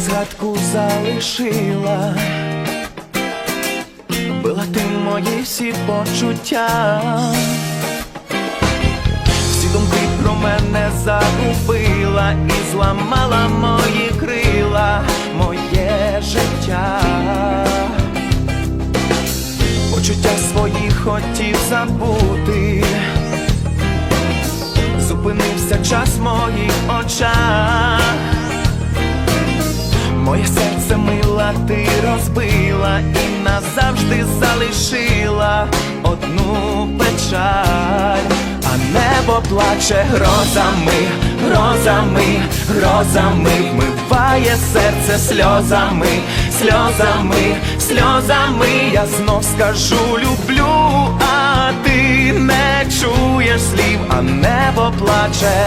згадку залишила, била ти мої всі почуття, всі думки про мене загубила і зламала мої крила, моє життя. Почуття свої хотів забути, Моє серце мила ти розбила і назавжди залишила одну печаль, а небо плаче грозами, грозами, грозами, вмиває серце сльозами, сльозами, сльозами. Я знов скажу люблю, а ти не чуєш слів, а небо плаче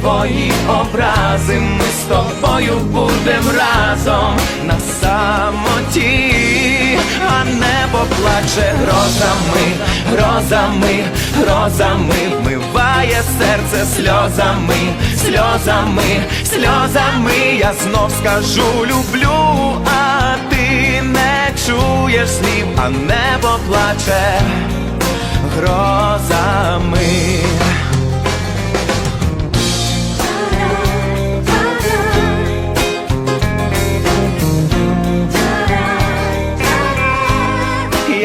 Твої образи, ми з тобою будем разом на самоті, а небо плаче грозами, грозами, грозами, вмиває серце сльозами, сльозами, сльозами. Я знов скажу люблю, а ти не чуєш слів, а небо плаче грозами.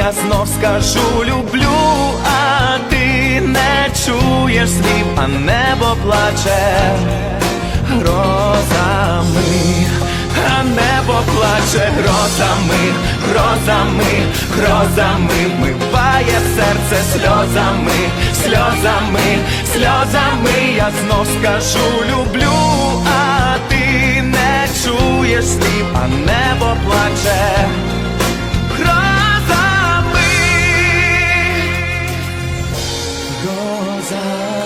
Я знов скажу люблю, а ти не чуєш слів, а небо плаче грозами, а небо плаче грозами, грозами, грозами, вмиває серце сльозами, сльозами, сльозами. Я знов скажу люблю, а ти не чуєш слів, а небо плаче грозами, грозами.